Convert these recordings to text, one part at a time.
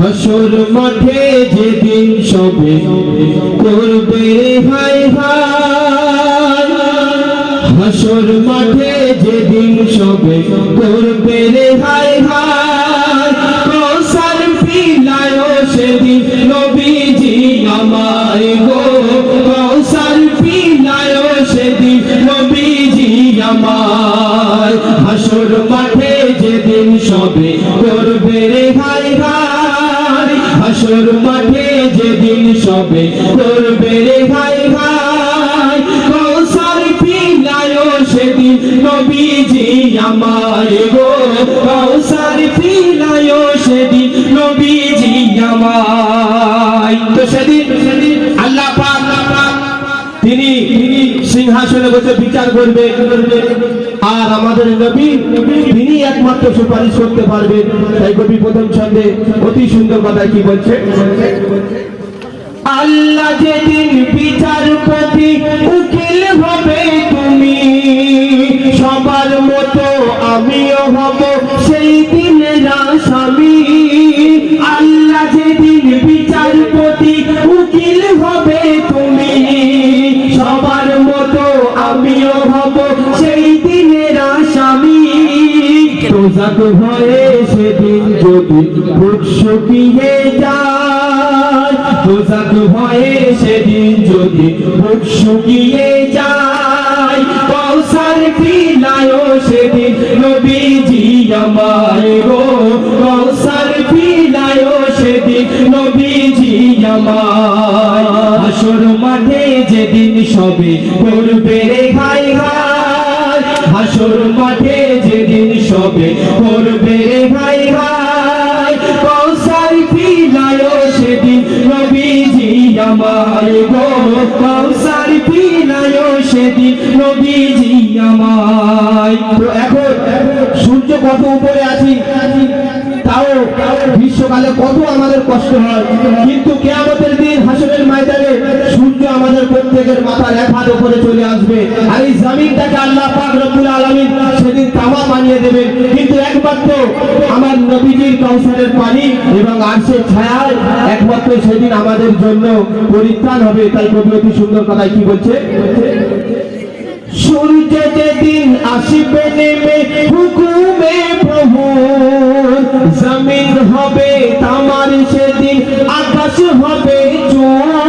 হাসর মাঠে যেদিন সবে করবে হাই হাসর মাঠে যেদিন সবে করবে রে হাই হাই পিলায় সেদিন নবীজি আমায় গো। কৌসার পিলায় সেদিন নবীজি আমায়। হাসর মাঠে যেদিন সবে করবে রে হাই হাসর মাঠে যেদিন সবে করবে রে হাই হাই কৌসার পিলায় সেদিন নবীজি আমায় গো। কৌসার পিলায় সেদিন নবীজি আমায়। তো সেদিন আল্লাহ পাক তিনি সিংহাসনে বসে বিচার করবে। আর আমাদের নবী, তিনি একমাত্র সুপারিশ করতে পারবে। তাই কবি প্রথম ছন্দে অতি সুন্দর কথা কি বলছে? আল্লাহ যেদিন বিচারপতি তোজাক হয়ে সেদিন যদি বুক শুকিয়ে যায়। তোজাক হয়ে সেদিন যদি বুক শুকিয়ে যায়। কৌসার পিলায় সেদিন নবীজি আমায় গো। কৌসার পিলায় সেদিন নবীজি আমায়। আসর মাঠে যেদিন সবে করবে রে হাই হাই হাসর মাঠে যেদিন সবে করবে রে হাই হাই পিলায় সেদিন নবীজি আমায় গো কৌসার পিলায় সেদিন নবীজি আমায়। এখন সূর্য কত উপরে আছি? তাও গ্রীষ্মকালে কত আমাদের কষ্ট হয়। কিন্তু কেয়ামতের দিন হাসরের ময়দানে সূর্য আমাদের প্রত্যেকের মাথার এক হাত উপরে চলে আসবে। আর এই জমিনটাকে আল্লাহ পাক রব্বুল আলামিন একমাত্র আমার নবীজির কৌশলের পানি এবং আরশের ছায়ায় একমাত্র সেদিন আমাদের জন্য পরিত্রাণ হবে। তাই কবি অতি সুন্দর কথায় কি বলছে? সূর্য যেদিন আসবে, নেমে হুকুমে প্রভু। জমিন হবে, তামার সেদিন আকাশ হবে চোর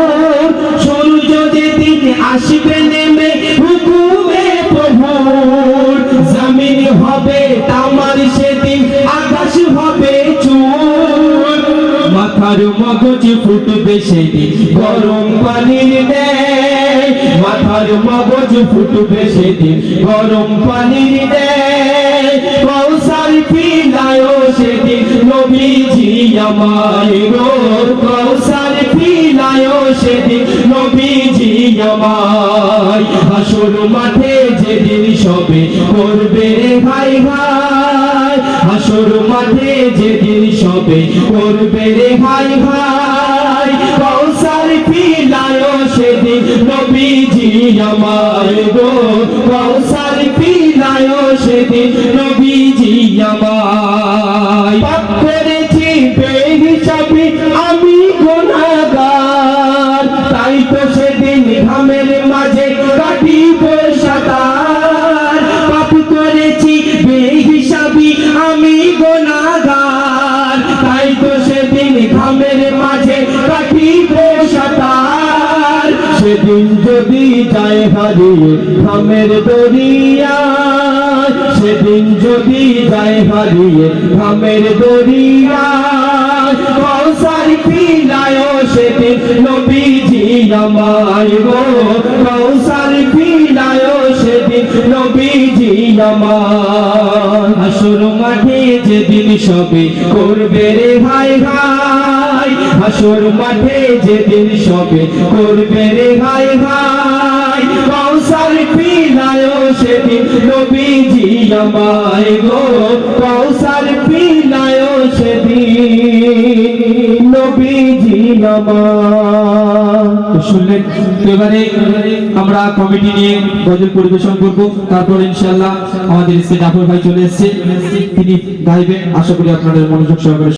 মগজ ফুটবে সেদিন গরম পানির নেয় মাথার মগজ ফুটবে সেদিন গরম পানির কৌসার পিলায় সেদিন নবীজি পিলায় সেদিন নবীজি হাসর মাঠে যেদিন সবে করবে রে ভাই ভাই। হাসর মাঠে যেদিন সবে করবে রে ভাই ভাই। কৌসার পিলায় সেদিন নবীজি আমায় গো। কৌসার পিলায় সেদিন নবীজি আমায়। সেদিন যদি যায় হারিয়ে ঘামের দরিয়া সেদিন যদি যায় হারিয়ে ঘামের দরিয়া কৌসার পিলায় সেদিন নবীজি আমায় গো। কৌসার পিলায় সেদিন নবীজি আমায়। হাসুর মাঠে যেদিন সবে করবে রে ভাই ভাই হাসুর মাঠে যেদিন সবে করবে রে ভাই ভাই কৌসার পিলায় সেদিন নবীজি আমায় গো কৌসার পিলায় সেদিন নবীজি আমায়। শুনলেন এবারে আমরা কমিটি নিয়ে গজল পরিবেশন করব। তারপর ইনশাআল্লাহ আমাদের এসকে জাফর ভাই চলে এসেছে। তিনি গাইবেন আশা করি আপনাদের মনোযোগ সহকারে